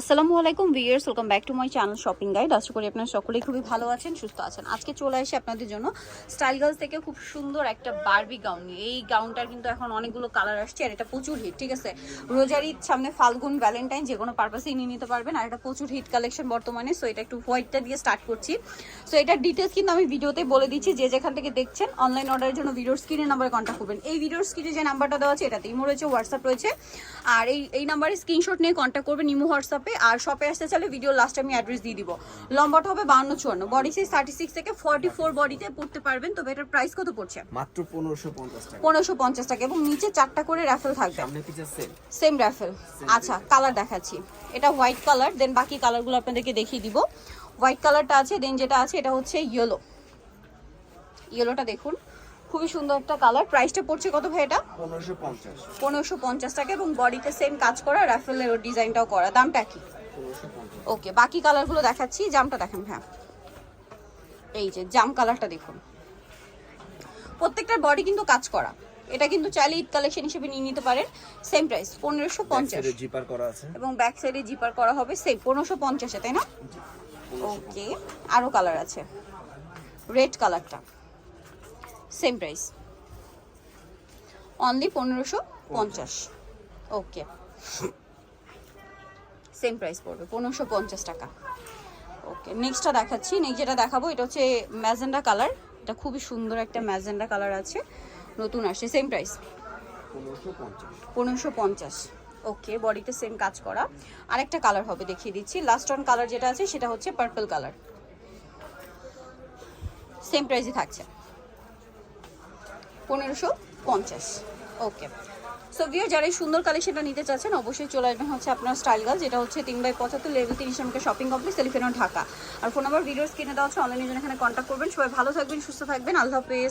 আসসালামু আলাইকুম viewers welcome back to my channel shopping guide. আশা করি আপনারা সকলেই খুবই ভালো আছেন, সুস্থ আছেন। আজকে চলে আসি আপনাদের জন্য স্টাইল গার্লস থেকে খুব সুন্দর একটা বারবি গাউন এই গাউনটার কিন্তু এখন অনেকগুলো কালার আসছে আর এটা প্রচুর হিট ঠিক আছে? রোজার ঈদ, সামনে ফাল্গুন ভ্যালেন্টাইন যে কোনো পারপাসেই নিয়ে নিতে পারবেন। আর এটা প্রচুর হিট কালেকশন বর্তমানে সো এটা একটু হোয়াইটটা দিয়ে স্টার্ট করছি। সো এটার ডিটেলস কিন্তু আমি ভিডিওতে বলে দিচ্ছি, যে যেখান থেকে দেখছেন অনলাইন অর্ডারের জন্য ভিডিওর স্ক্রিনের নাম্বারে কন্ট্যাক্ট করবেন। এই ভিডিওর স্ক্রিনে যে নাম্বারটা দেওয়া আছে এটাতে ইমো রয়েছে হোয়াটসঅ্যাপ রয়েছে। আর এই এই নাম্বারে স্ক্রিনশট নিয়ে কন্ট্যাক্ট করবেন, ইমো হোয়াটসঅ্যাপে আর শপে আসতে চাইলে ভিডিও লাস্ট আমি অ্যাড্রেস দিয়ে দিব। লম্বাটা হবে বান্ন চুয়ান্ন। বডি সাইজ থার্টি সিক্স থেকে ফর্টি ফোর বডিতে পড়তে পারবেন। তবে এটার প্রাইস কত পড়ছে? মাত্র পনেরোশো পঞ্চাশ টাকা। পনেরোশো পঞ্চাশ টাকা এবং নিচে চারটা করে র্যাফেল থাকবে। সেম র্যাফেল আচ্ছা কালার দেখাচ্ছি। এটা হোয়াইট কালার দেন বাকি কালারগুলো আপনাদেরকে দেখিয়ে দিব। হোয়াইট কালারটা আছে দেন যেটা আছে এটা হচ্ছে ইয়েলো ইয়েলোটা দেখুন। খুবই সুন্দর একটা কালার। প্রাইসটা পড়ছে কত ভাই এটা? পনেরোশো পঞ্চাশ। টাকা এবং বডিতে সেম কাজ করা র্যাফেলের ডিজাইনটাও করা। দামটা কি? ওকে বাকি কালারগুলো দেখাচ্ছি জামটা দেখেন হ্যাঁ এই যে জাম কালারটা দেখুন। প্রত্যেকটার বডি কিন্তু কাজ করা। এটা কিন্তু চাইলে ঈদ কালেকশন হিসেবে নিয়ে নিতে পারেন। সেম প্রাইস পনেরোশো পঞ্চাশ। জিপার করা আছে। এবং ব্যাক সাইডে জিপার করা হবে সেম পনেরোশো পঞ্চাশে তাই না? ওকে আরও কালার আছে। রেড কালারটা সেম প্রাইস অনলি পনেরোশো পঞ্চাশ। ওকে সেম প্রাইস পড়বে পনেরোশো পঞ্চাশ টাকা। ওকে নেক্সটটা দেখাচ্ছি। নেক্সট যেটা দেখাবো এটা হচ্ছে ম্যাজেন্ডা কালার। এটা খুবই সুন্দর একটা ম্যাজেন্ডা কালার আছে। নতুন আসছে সেম প্রাইস পনেরোশো পঞ্চাশ। ওকে বডিতে সেম কাজ করা। আরেকটা কালার হবে দেখিয়ে দিচ্ছি। লাস্ট অন কালার যেটা আছে সেটা হচ্ছে পার্পল কালার। সেম প্রাইসই থাকছে। পনেরোশো পঞ্চাশ। ওকে সো ভিও যারা এই সুন্দর কালেকশনটা নিতে চাচ্ছেন, অবশ্যই চলে আসবেন হচ্ছে আপনার স্টাইল গার্ল যেটা হচ্ছে তিন বাই পঁচাত্তর লেভেল তিরিশ আমাকে শপিং কমপ্লেক্স টেলিফোন ঢাকা। আর ফোন নাম্বার ভিডিওস কিনে দেওয়া হচ্ছে অনলাইনে জন্য এখানে কন্ট্যাক্ট করবেন। সবাই ভালো থাকবেন, সুস্থ থাকবেন। আল্লাহ হাফেজ।